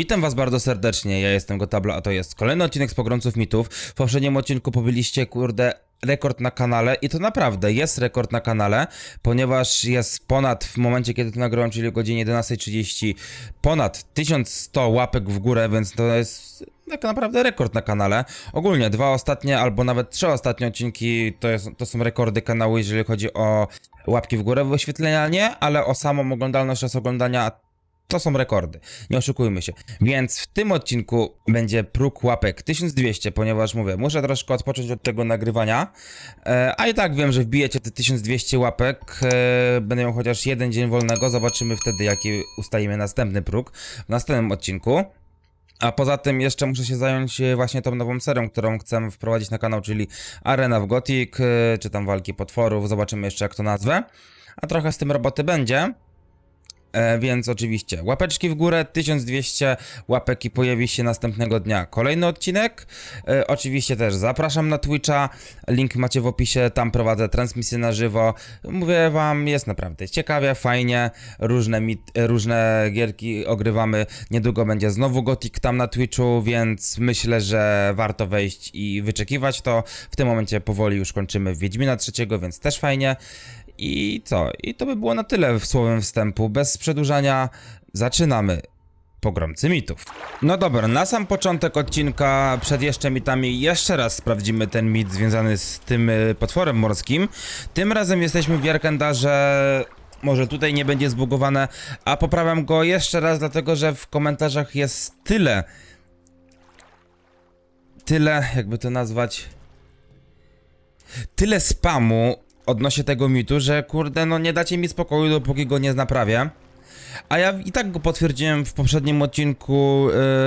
Witam was bardzo serdecznie, ja jestem Gotabla, a to jest kolejny odcinek z Pogromców Mitów. W poprzednim odcinku pobyliście, kurde, rekord na kanale i to naprawdę jest rekord na kanale, ponieważ jest ponad, w momencie kiedy to nagrywam, czyli o godzinie 11.30, ponad 1100 łapek w górę, więc to jest tak naprawdę rekord na kanale. Ogólnie dwa ostatnie, albo nawet trzy ostatnie odcinki to, jest, to są rekordy kanału, jeżeli chodzi o łapki w górę, wyświetlenia nie, ale o samą oglądalność oraz oglądania to są rekordy, nie oszukujmy się. Więc w tym odcinku będzie próg łapek 1200, ponieważ mówię, muszę troszkę odpocząć od tego nagrywania. E, a i tak wiem, że wbijecie te 1200 łapek. E, będę miał chociaż jeden dzień wolnego. Zobaczymy wtedy, jaki ustalimy następny próg w następnym odcinku. A poza tym jeszcze muszę się zająć e, właśnie tą nową serią, którą chcemy wprowadzić na kanał, czyli Arena w Gothic, e, czy tam walki potworów. Zobaczymy jeszcze, jak to nazwę. A trochę z tym roboty będzie. E, więc oczywiście łapeczki w górę, 1200 łapek i pojawi się następnego dnia kolejny odcinek. E, oczywiście też zapraszam na Twitcha, link macie w opisie, tam prowadzę transmisję na żywo. Mówię wam, jest naprawdę ciekawie, fajnie, różne, mit, różne gierki ogrywamy. Niedługo będzie znowu Gothic tam na Twitchu, więc myślę, że warto wejść i wyczekiwać to. W tym momencie powoli już kończymy Wiedźmina trzeciego, więc też fajnie. I co? I to by było na tyle w słowem wstępu. Bez przedłużania zaczynamy. Pogromcy mitów. No dobra, na sam początek odcinka, przed jeszcze mitami, jeszcze raz sprawdzimy ten mit związany z tym y, potworem morskim. Tym razem jesteśmy w Jarkendarze. Może tutaj nie będzie zbugowane, a poprawiam go jeszcze raz, dlatego że w komentarzach jest tyle. Tyle, jakby to nazwać tyle spamu odnośnie tego mitu, że kurde, no nie dacie mi spokoju, dopóki go nie naprawię. A ja i tak go potwierdziłem w poprzednim odcinku,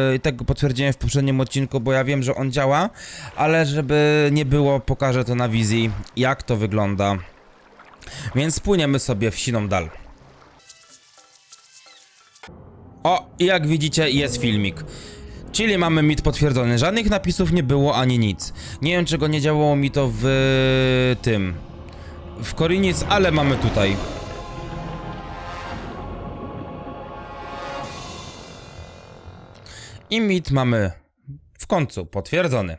yy, i tak go potwierdziłem w poprzednim odcinku, bo ja wiem, że on działa, ale żeby nie było, pokażę to na wizji, jak to wygląda. Więc płyniemy sobie w siną dal. O, i jak widzicie, jest filmik. Czyli mamy mit potwierdzony. Żadnych napisów nie było ani nic. Nie wiem, czego nie działało mi to w tym. W Korinic, ale mamy tutaj. I mit mamy w końcu potwierdzony.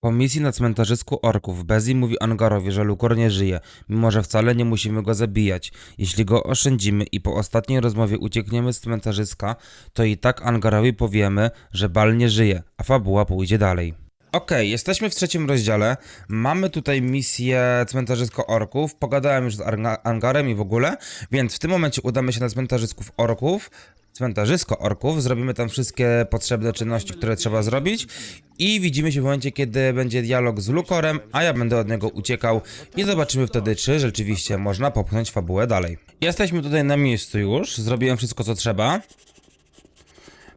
Po misji na cmentarzysku orków Bezi mówi Angarowi, że Lukor nie żyje, mimo że wcale nie musimy go zabijać. Jeśli go oszczędzimy i po ostatniej rozmowie uciekniemy z cmentarzyska, to i tak Angarowi powiemy, że Bal nie żyje, a fabuła pójdzie dalej. Okej, jesteśmy w trzecim rozdziale. Mamy tutaj misję cmentarzysko orków. Pogadałem już z Angarem i w ogóle, więc w tym momencie udamy się na cmentarzysków orków. Cmentarzysko orków, zrobimy tam wszystkie potrzebne czynności, które trzeba zrobić i widzimy się w momencie, kiedy będzie dialog z Lukorem, a ja będę od niego uciekał i zobaczymy wtedy, czy rzeczywiście można popchnąć fabułę dalej. Jesteśmy tutaj na miejscu już, zrobiłem wszystko co trzeba.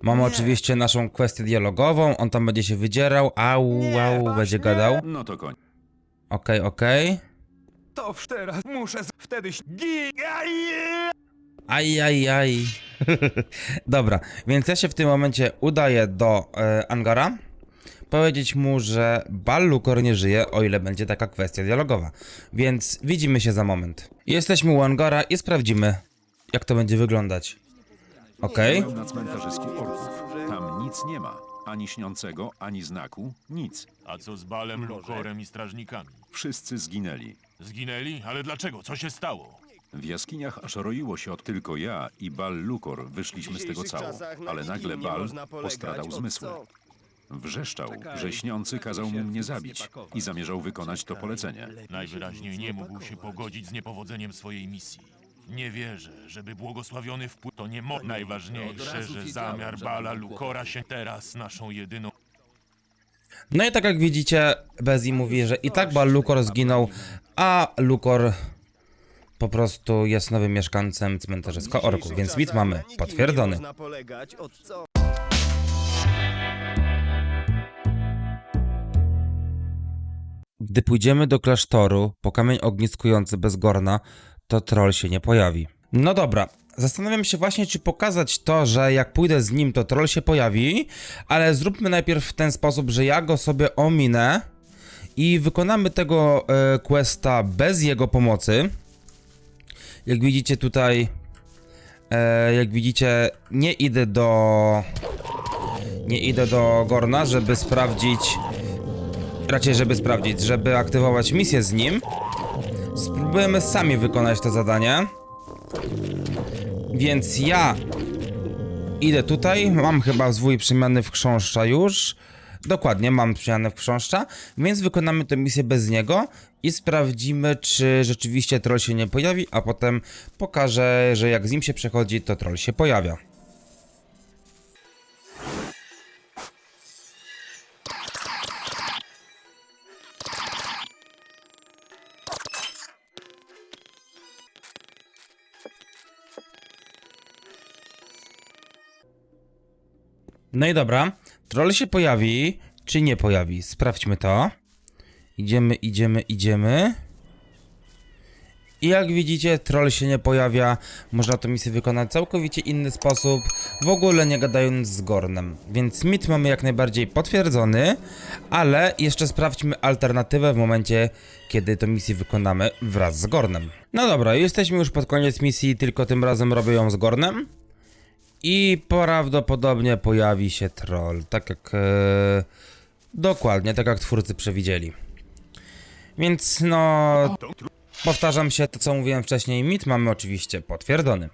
Mamy oczywiście naszą kwestię dialogową, on tam będzie się wydzierał, au, au, będzie gadał. No to koń. Okej, okej. To w teraz muszę z... wtedy gi... Aj, aj, aj. Dobra, więc ja się w tym momencie udaję do e, Angara. Powiedzieć mu, że Ballukor nie żyje, o ile będzie taka kwestia dialogowa. Więc widzimy się za moment. Jesteśmy u Angara i sprawdzimy, jak to będzie wyglądać. Okej. Byłem na cmentarzysku orków. Tam nic nie ma. Ani śniącego, ani znaku. Nic. A co z Balem, Lukorem i strażnikami? Wszyscy zginęli. Zginęli? Ale dlaczego? Co się stało? W jaskiniach aż roiło się od tylko ja i Bal Lukor wyszliśmy z tego cało. Ale nagle Bal postradał zmysły. Wrzeszczał, że śniący kazał mu mnie zabić i zamierzał wykonać to polecenie. Najwyraźniej nie mógł się pogodzić z niepowodzeniem swojej misji. Nie wierzę, żeby błogosławiony wpływ to nie mo... Najważniejsze, że zamiar Bala Lukora się teraz naszą jedyną... No i tak jak widzicie, Bezi mówi, że i tak Ballukor zginął, a Lukor po prostu jest nowym mieszkańcem cmentarzyska orków, więc mit mamy potwierdzony. Gdy pójdziemy do klasztoru po kamień ogniskujący bez gorna, to troll się nie pojawi. No dobra, zastanawiam się właśnie, czy pokazać to, że jak pójdę z nim, to troll się pojawi, ale zróbmy najpierw w ten sposób, że ja go sobie ominę i wykonamy tego e, questa bez jego pomocy. Jak widzicie tutaj, e, jak widzicie, nie idę do, nie idę do Gorna, żeby sprawdzić, raczej żeby sprawdzić, żeby aktywować misję z nim. Spróbujemy sami wykonać to zadanie. Więc ja idę tutaj, mam chyba zwój przemiany w chrząszcza już. Dokładnie, mam przemianę w chrząszcza, więc wykonamy tę misję bez niego i sprawdzimy, czy rzeczywiście troll się nie pojawi, a potem pokażę, że jak z nim się przechodzi, to troll się pojawia. No i dobra, troll się pojawi, czy nie pojawi? Sprawdźmy to. Idziemy, idziemy, idziemy. I jak widzicie, troll się nie pojawia. Można tę misję wykonać w całkowicie inny sposób, w ogóle nie gadając z Gornem. Więc mit mamy jak najbardziej potwierdzony, ale jeszcze sprawdźmy alternatywę w momencie, kiedy tę misję wykonamy wraz z Gornem. No dobra, jesteśmy już pod koniec misji, tylko tym razem robię ją z Gornem. I prawdopodobnie pojawi się troll, tak jak. E, dokładnie, tak jak twórcy przewidzieli. Więc no. Powtarzam się to, co mówiłem wcześniej. Mit mamy oczywiście potwierdzony.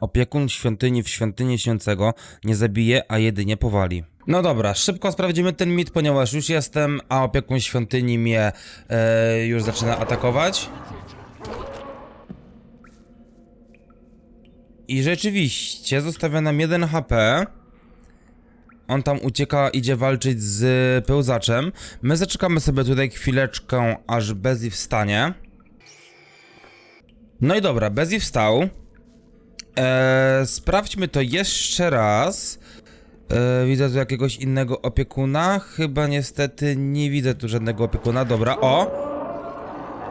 Opiekun świątyni w świątyni śniącego nie zabije, a jedynie powali. No dobra, szybko sprawdzimy ten mit, ponieważ już jestem, a opiekun świątyni mnie e, już zaczyna atakować. I rzeczywiście zostawia nam 1 HP. On tam ucieka, idzie walczyć z pełzaczem. My zaczekamy sobie tutaj chwileczkę, aż Bezi wstanie. No i dobra, Bezi wstał. Eee, sprawdźmy to jeszcze raz. Eee, widzę tu jakiegoś innego opiekuna. Chyba niestety nie widzę tu żadnego opiekuna. Dobra, o!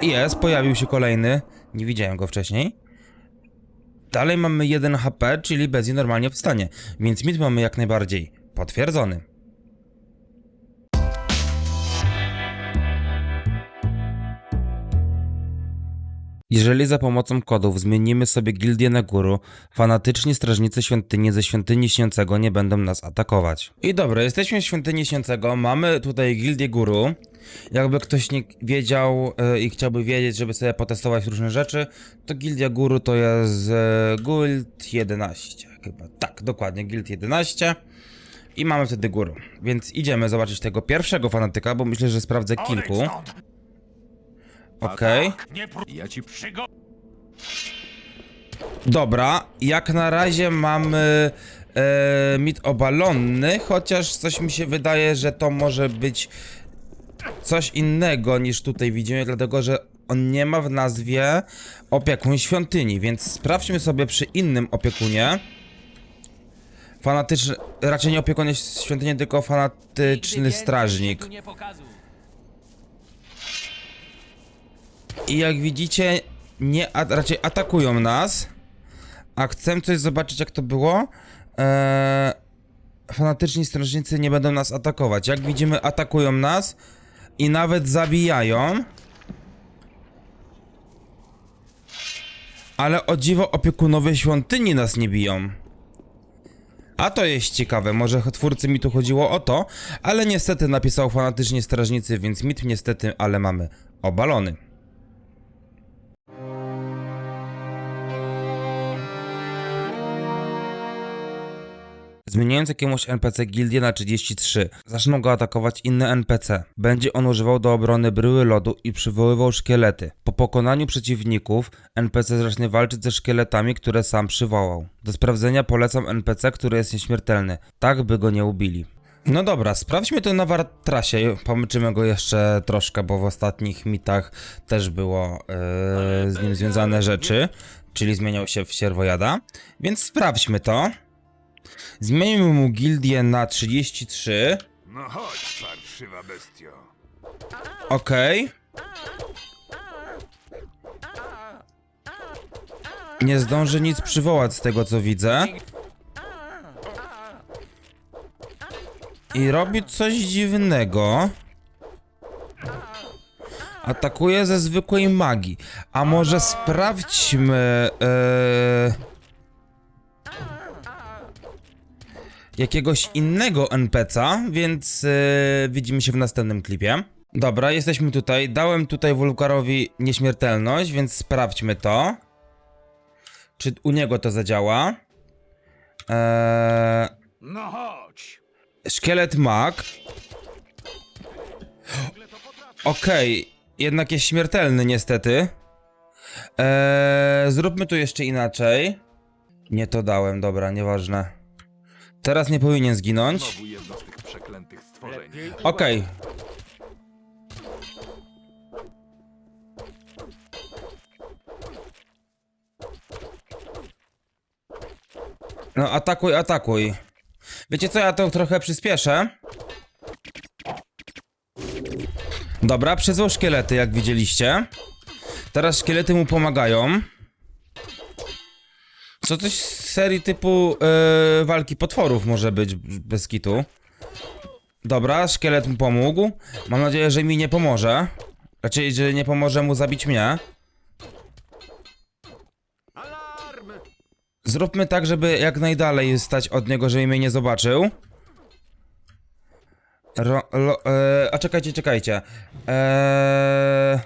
Jest, pojawił się kolejny. Nie widziałem go wcześniej. Dalej mamy 1 HP, czyli Bezi normalnie wstanie. Więc mit mamy jak najbardziej potwierdzony. Jeżeli za pomocą kodów zmienimy sobie gildię na guru, fanatyczni strażnicy świątyni ze świątyni śniącego nie będą nas atakować. I dobra, jesteśmy w świątyni śniącego, mamy tutaj gildię guru. Jakby ktoś nie wiedział e, i chciałby wiedzieć, żeby sobie potestować różne rzeczy, to gildia guru to jest e, guild 11 chyba. Tak, dokładnie, guild 11. I mamy wtedy guru. Więc idziemy zobaczyć tego pierwszego fanatyka, bo myślę, że sprawdzę kilku. Okej. Nie prób... Ja ci Przygo... Dobra, jak na razie mamy e, mit obalony, chociaż coś mi się wydaje, że to może być coś innego niż tutaj widzimy, dlatego że on nie ma w nazwie opiekun świątyni, więc sprawdźmy sobie przy innym opiekunie. Fanatyczny, raczej nie opiekun świątyni, tylko fanatyczny strażnik. I jak widzicie, nie, a, raczej atakują nas. A chcę coś zobaczyć, jak to było. Eee, fanatyczni strażnicy nie będą nas atakować. Jak widzimy, atakują nas i nawet zabijają. Ale o dziwo opiekunowie świątyni nas nie biją. A to jest ciekawe, może twórcy mi tu chodziło o to, ale niestety napisał fanatyczni strażnicy, więc mit niestety, ale mamy obalony. Zmieniając jakiemuś NPC gildię na 33, zaczną go atakować inne NPC. Będzie on używał do obrony bryły lodu i przywoływał szkielety. Po pokonaniu przeciwników, NPC zacznie walczyć ze szkieletami, które sam przywołał. Do sprawdzenia polecam NPC, który jest nieśmiertelny, tak by go nie ubili. No dobra, sprawdźmy to na Wartrasie, pomyczymy go jeszcze troszkę, bo w ostatnich mitach też było e, z nim związane rzeczy, czyli zmieniał się w sierwojada, więc sprawdźmy to. Zmienimy mu gildię na 33. No chodź, parszywa bestio. Okej. Nie zdąży nic przywołać z tego co widzę. I robi coś dziwnego. Atakuje ze zwykłej magii. A może sprawdźmy. E, jakiegoś innego NPC'a, więc e, widzimy się w następnym klipie. Dobra, jesteśmy tutaj. Dałem tutaj Wulkarowi nieśmiertelność, więc sprawdźmy to. Czy u niego to zadziała? Eee, No chodź! szkielet mag. Okej, jednak jest śmiertelny niestety. Eee, zróbmy to jeszcze inaczej. Nie to dałem, dobra, nieważne. Teraz nie powinien zginąć. Znowu jedno z tych przeklętych stworzeń. Okej. No, atakuj, atakuj. Wiecie co, ja to trochę przyspieszę. Dobra, przyzwał szkielety, jak widzieliście. Teraz szkielety mu pomagają. Co coś z serii typu yy, walki potworów może być bez kitu. Dobra, szkielet mu pomógł. Mam nadzieję, że mi nie pomoże. Raczej, że nie pomoże mu zabić mnie. Zróbmy tak, żeby jak najdalej stać od niego, żeby mnie nie zobaczył. Ro, lo, e, a czekajcie, czekajcie. Eee...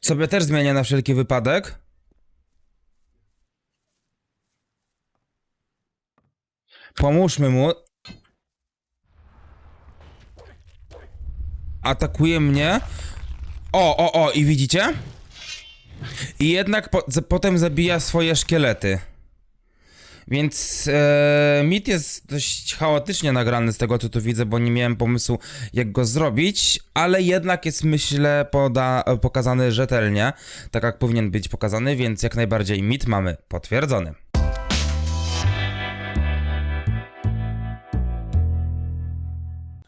Sobie też zmienię na wszelki wypadek. Pomóżmy mu. Atakuje mnie. O, o, o, i widzicie? I jednak po, z, potem zabija swoje szkielety. Więc e, mit jest dość chaotycznie nagrany z tego co tu widzę, bo nie miałem pomysłu jak go zrobić, ale jednak jest myślę poda, pokazany rzetelnie, tak jak powinien być pokazany, więc jak najbardziej mit mamy potwierdzony.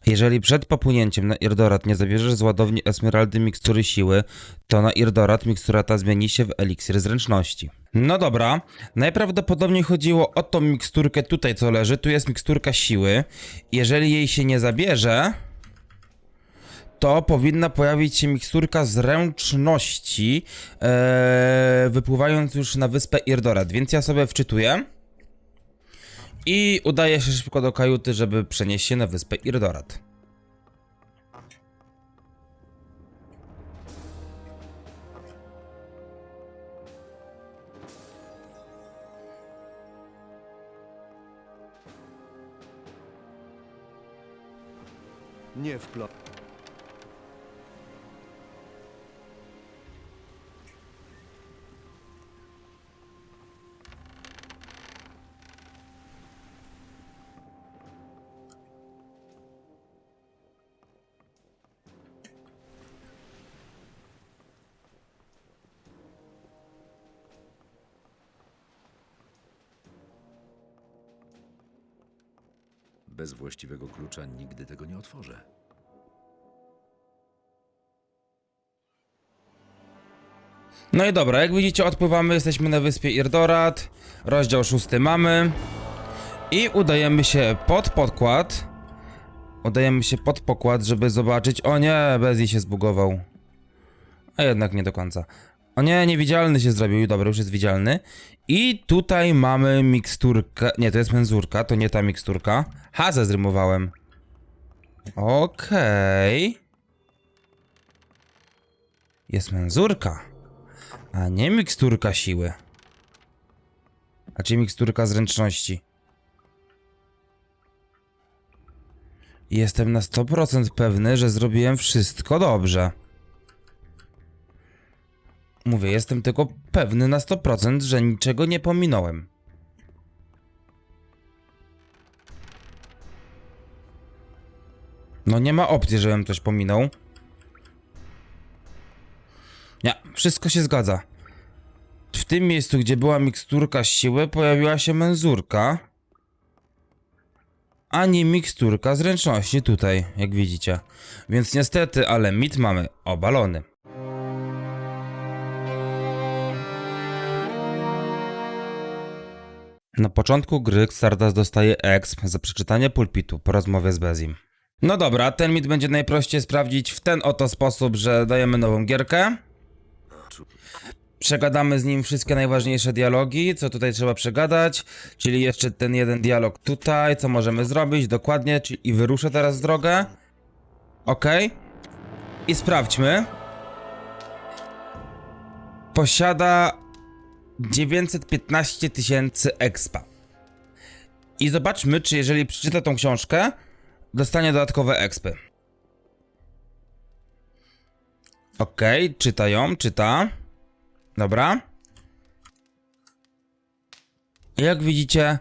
Jeżeli przed popłynięciem na Irdorat nie zabierzesz z ładowni Esmeraldy mikstury siły, to na Irdorat mikstura ta zmieni się w eliksir zręczności. No dobra, najprawdopodobniej chodziło o tą miksturkę tutaj co leży, tu jest miksturka siły. Jeżeli jej się nie zabierze, to powinna pojawić się miksturka zręczności, ee, wypływając już na wyspę Irdorat, więc ja sobie wczytuję. I udaje się szybko do kajuty, żeby przenieść się na wyspę Irdorat. Nie wplo... Bez właściwego klucza nigdy tego nie otworzę. No i dobra, jak widzicie odpływamy, jesteśmy na wyspie Irdorat, rozdział szósty mamy i udajemy się pod podkład. Udajemy się pod pokład, żeby zobaczyć... O nie, Bezji się zbugował. A jednak nie do końca. O nie, niewidzialny się zrobił, dobra, już jest widzialny. I tutaj mamy miksturkę... Nie, to jest menzurka, to nie ta miksturka. Ha, zezrymowałem. Okej. Jest menzurka. A nie miksturka siły. A czy miksturka zręczności? Jestem na 100% pewny, że zrobiłem wszystko dobrze. Mówię, jestem tylko pewny na 100%, że niczego nie pominąłem. No nie ma opcji, żebym coś pominął. Nie, wszystko się zgadza. W tym miejscu, gdzie była miksturka siły, pojawiła się menzurka. A nie miksturka zręczności tutaj, jak widzicie. Więc niestety, ale mit mamy obalony. Na początku gry Xardas dostaje exp za przeczytanie pulpitu po rozmowie z Bezim. No dobra, ten mit będzie najprościej sprawdzić w ten oto sposób, że dajemy nową gierkę. Przegadamy z nim wszystkie najważniejsze dialogi, co tutaj trzeba przegadać, czyli jeszcze ten jeden dialog tutaj, co możemy zrobić dokładnie, i wyruszę teraz w drogę. Ok. I sprawdźmy. Posiada 915 tysięcy expa. I zobaczmy, czy jeżeli przeczyta tą książkę, dostanie dodatkowe expy. Okej, czyta ją, czyta. Dobra. Jak widzicie,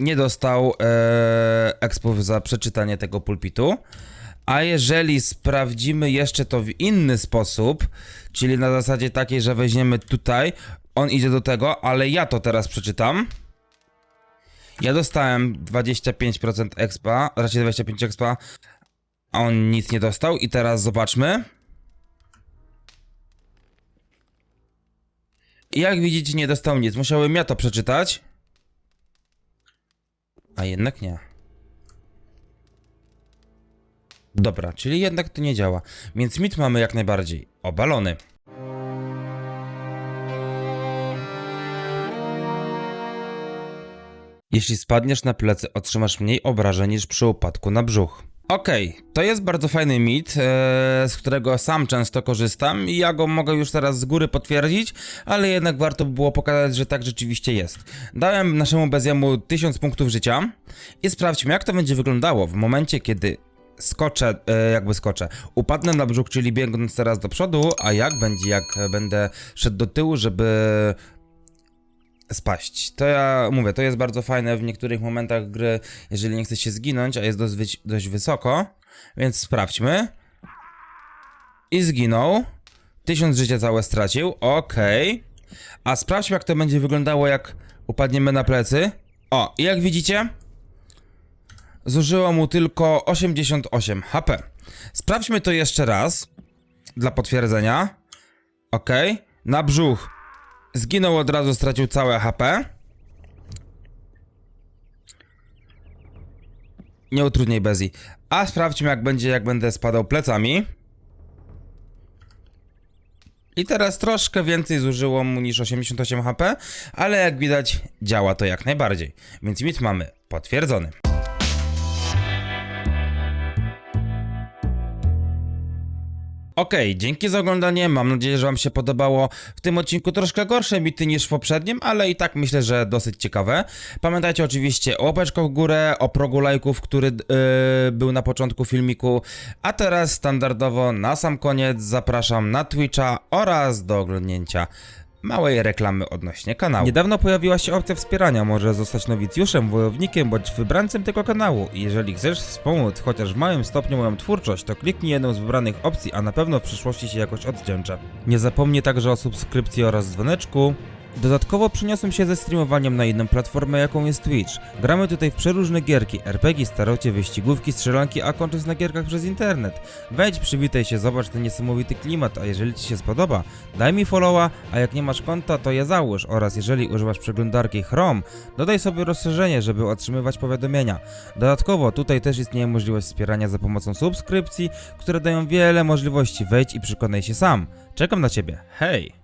nie dostał e, expów za przeczytanie tego pulpitu. A jeżeli sprawdzimy jeszcze to w inny sposób, czyli na zasadzie takiej, że weźmiemy tutaj, on idzie do tego, ale ja to teraz przeczytam. Ja dostałem 25% expa, raczej 25 expa, a on nic nie dostał. I teraz zobaczmy. Jak widzicie, nie dostał nic. Musiałem ja to przeczytać. A jednak nie. Dobra, czyli jednak to nie działa. Więc mit mamy jak najbardziej obalony. Jeśli spadniesz na plecy, otrzymasz mniej obrażeń niż przy upadku na brzuch. Okej, to jest bardzo fajny mit, e, z którego sam często korzystam i ja go mogę już teraz z góry potwierdzić, ale jednak warto by było pokazać, że tak rzeczywiście jest. Dałem naszemu Beziemu 1000 punktów życia i sprawdźmy, jak to będzie wyglądało w momencie, kiedy skoczę, e, jakby skoczę, upadnę na brzuch, czyli biegnąc teraz do przodu, a jak będzie, jak będę szedł do tyłu, żeby spaść. To ja mówię, to jest bardzo fajne w niektórych momentach gry, jeżeli nie chce się zginąć, a jest dość, dość wysoko, więc sprawdźmy. I zginął. Tysiąc życia całe stracił, okej. A sprawdźmy jak to będzie wyglądało jak upadniemy na plecy. O, i jak widzicie, zużyło mu tylko 88 HP. Sprawdźmy to jeszcze raz, dla potwierdzenia. Okej, na brzuch Zginął od razu, stracił całe HP. Nie utrudniaj Bezi. A sprawdźmy jak będzie, jak będę spadał plecami. I teraz troszkę więcej zużyło mu niż 88 HP, ale jak widać działa to jak najbardziej. Więc mit mamy potwierdzony. Okej, dzięki za oglądanie. Mam nadzieję, że Wam się podobało. W tym odcinku troszkę gorsze bity niż w poprzednim, ale i tak myślę, że dosyć ciekawe. Pamiętajcie oczywiście o łapeczką w górę, o progu lajków, który yy, był na początku filmiku. A teraz standardowo na sam koniec zapraszam na Twitcha oraz do oglądnięcia małej reklamy odnośnie kanału. Niedawno pojawiła się opcja wspierania. Możesz zostać nowicjuszem, wojownikiem bądź wybrańcem tego kanału. Jeżeli chcesz wspomóc chociaż w małym stopniu moją twórczość, to kliknij jedną z wybranych opcji, a na pewno w przyszłości się jakoś odwdzięczę. Nie zapomnij także o subskrypcji oraz dzwoneczku. Dodatkowo przyniosłem się ze streamowaniem na inną platformę, jaką jest Twitch. Gramy tutaj w przeróżne gierki, RPG, starocie, wyścigówki, strzelanki, a kończąc na gierkach przez internet. Wejdź, przywitaj się, zobacz ten niesamowity klimat, a jeżeli Ci się spodoba, daj mi followa, a jak nie masz konta, to je załóż oraz jeżeli używasz przeglądarki Chrome, dodaj sobie rozszerzenie, żeby otrzymywać powiadomienia. Dodatkowo tutaj też istnieje możliwość wspierania za pomocą subskrypcji, które dają wiele możliwości, wejdź i przekonaj się sam. Czekam na Ciebie, hej!